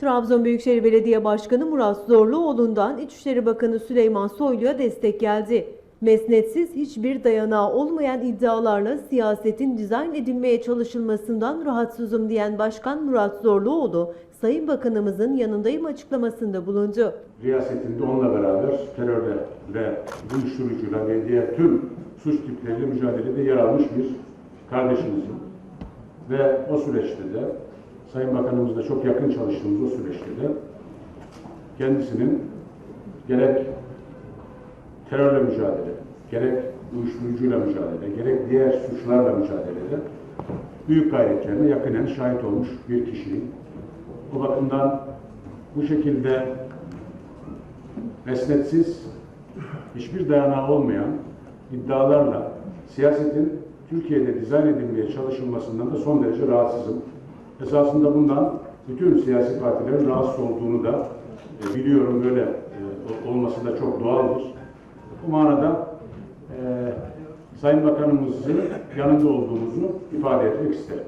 Trabzon Büyükşehir Belediye Başkanı Murat Zorluoğlu'ndan İçişleri Bakanı Süleyman Soylu'ya destek geldi. Mesnetsiz hiçbir dayanağı olmayan iddialarla siyasetin dizayn edilmeye çalışılmasından rahatsızım diyen Başkan Murat Zorluoğlu, Sayın Bakanımızın yanındayım açıklamasında bulundu. riyasetinde onunla beraber terörle ve uyuşturucuyla ve diğer tüm suç tipleriyle mücadelede yer almış bir kardeşimizin ve o süreçte de Sayın Bakanımızla çok yakın çalıştığımız o süreçte de kendisinin gerek terörle mücadele, gerek uyuşturucuyla mücadele, gerek diğer suçlarla mücadelede büyük gayretlerine yakinen şahit olmuş bir kişiyim. O bakımdan bu şekilde mesnetsiz, hiçbir dayanağı olmayan iddialarla siyasetin Türkiye'de dizayn edilmeye çalışılmasından da son derece rahatsızım. Esasında bundan bütün siyasi partilerin rahatsız olduğunu da e, biliyorum böyle e, olması da çok doğaldır. Bu manada e, Sayın Bakanımızın yanında olduğumuzu ifade etmek isterim.